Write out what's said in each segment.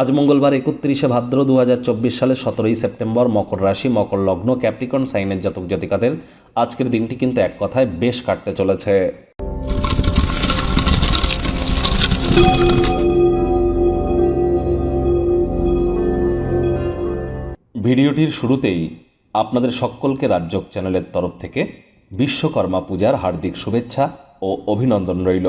আজ মঙ্গলবার একত্রিশে ভাদ্র দু হাজার চব্বিশ সালের সতেরোই সেপ্টেম্বর মকর রাশি, মকর লগ্ন, ক্যাপ্রিকন, সাইনের জাতক জাতিকাদের আজকের দিনটি কিন্তু এক কথায় বেশ কাটতে চলেছে। ভিডিওটির শুরুতেই আপনাদের সকলকে রাজ্যক চ্যানেলের তরফ থেকে বিশ্বকর্মা পূজার হার্দিক শুভেচ্ছা ও অভিনন্দন রইল।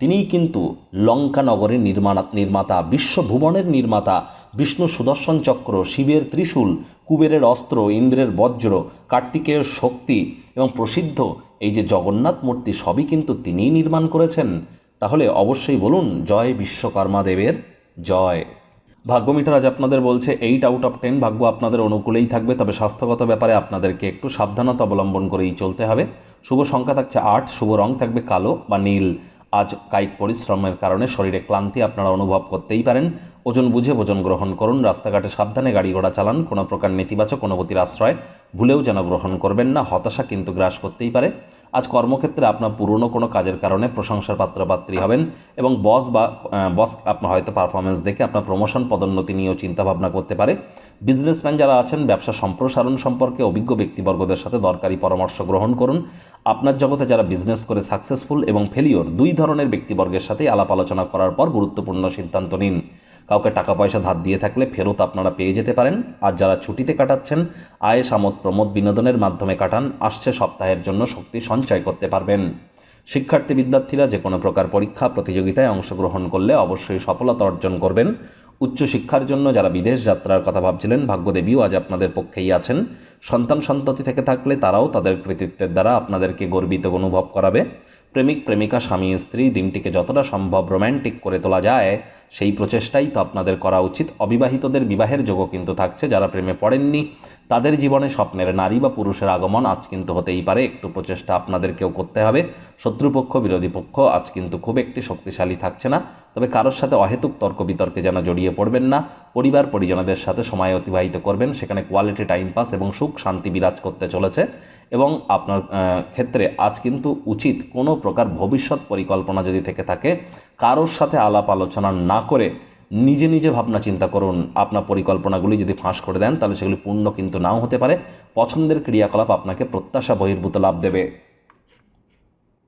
তিনিই কিন্তু লঙ্কা নগরের নির্মাণ, নির্মাতা, বিশ্বভুবনের নির্মাতা, বিষ্ণু সুদর্শন চক্র, শিবের ত্রিশূল, কুবেরের অস্ত্র, ইন্দ্রের বজ্র, কার্তিকেয়ের শক্তি এবং প্রসিদ্ধ এই যে জগন্নাথ মূর্তি সবই কিন্তু তিনিই নির্মাণ করেছেন। তাহলে অবশ্যই বলুন, জয় বিশ্বকর্মা দেবের জয়। ভাগ্য মিটার আজ আপনাদের বলছে এইট আউট অফ টেন ভাগ্য আপনাদের অনুকূলেই থাকবে, তবে স্বাস্থ্যগত ব্যাপারে আপনাদেরকে একটু সাবধানতা অবলম্বন করেই চলতে হবে। শুভ সংখ্যা থাকছে আট, শুভ রং থাকবে কালো বা নীল। আজ কায়িক পরিশ্রমের কারণে শরীরে ক্লান্তি আপনারা অনুভব করতেই পারেন। ওজন বুঝে ভোজন গ্রহণ করুন, রাস্তাঘাটে সাবধানে গাড়ি ঘোড়া চালান, কোনো প্রকার নেতিবাচক অনুভূতির আশ্রয় ভুলেও যেন গ্রহণ করবেন না, হতাশা কিন্তু গ্রাস করতেই পারে। আজ কর্মক্ষেত্রে আপনার পুরনো কোনো কাজের কারণে প্রশংসার পাত্রপাত্রী হবেন এবং বস বা বস আপনার হয়তো পারফরমেন্স দেখে আপনার প্রমোশন পদোন্নতি নিয়েও চিন্তাভাবনা করতে পারে। বিজনেসম্যান যারা আছেন, ব্যবসা সম্প্রসারণ সম্পর্কে অভিজ্ঞ ব্যক্তিবর্গদের সাথে দরকারি পরামর্শ গ্রহণ করুন। আপনার জগতে যারা বিজনেস করে সাকসেসফুল এবং ফেলিওর দুই ধরনের ব্যক্তিবর্গের সাথেই আলাপ আলোচনা করার পর গুরুত্বপূর্ণ সিদ্ধান্ত নিন। কাউকে টাকা পয়সা ধার দিয়ে থাকলে ফেরত আপনারা পেয়ে যেতে পারেন। আর যারা ছুটিতে কাটাচ্ছেন আয়েস আমোদ প্রমোদ বিনোদনের মাধ্যমে কাটান, আসছে সপ্তাহের জন্য শক্তি সঞ্চয় করতে পারবেন। শিক্ষার্থী বিদ্যার্থীরা যে কোনো প্রকার পরীক্ষা, প্রতিযোগিতায় অংশগ্রহণ করলে অবশ্যই সফলতা অর্জন করবেন। উচ্চশিক্ষার জন্য যারা বিদেশ যাত্রার কথা ভাবছিলেন, ভাগ্যদেবীও আজ আপনাদের পক্ষেই আছেন। সন্তান সন্ততি থেকে থাকলে তারাও তাদের কৃতিত্বের দ্বারা আপনাদেরকে গর্বিত অনুভব করাবে। প্রেমিক, প্রেমিকা, স্বামী, স্ত্রী, দিনটিকে যতটা সম্ভব রোম্যান্টিক করে তোলা যায়। সেই প্রচেষ্টাই তো আপনাদের করা উচিত। অবিবাহিতদের বিবাহের যোগও কিন্তু থাকছে, যারা প্রেমে পড়েননি, তাদের জীবনে স্বপ্নের নারী বা পুরুষের আগমন আজ কিন্তু হতেই পারে। একটু প্রচেষ্টা আপনাদেরকেও করতে হবে। শত্রুপক্ষ, বিরোধী পক্ষ আজ কিন্তু খুব একটি শক্তিশালী থাকছে না। তবে কারোর সাথে অহেতুক তর্ক বিতর্কে যেন জড়িয়ে পড়বেন না। পরিবার, পরিজনদের সাথে সময় অতিবাহিত করবেন। সেখানে কোয়ালিটি টাইম পাস এবং সুখ, শান্তি বিরাজ করতে চলেছে। এবং আপনার ক্ষেত্রে আজ কিন্তু উচিত কোনো প্রকার ভবিষ্যৎ পরিকল্পনা যদি থেকে থাকে, কারোর সাথে আলাপ আলোচনা না করে নিজে নিজে ভাবনা চিন্তা করুন। আপনার পরিকল্পনাগুলি যদি ফাঁস করে দেন, তাহলে সেগুলি পূর্ণ কিন্তু নাও হতে পারে। পছন্দের ক্রিয়াকলাপ আপনাকে প্রত্যাশা বহির্ভূত লাভ দেবে।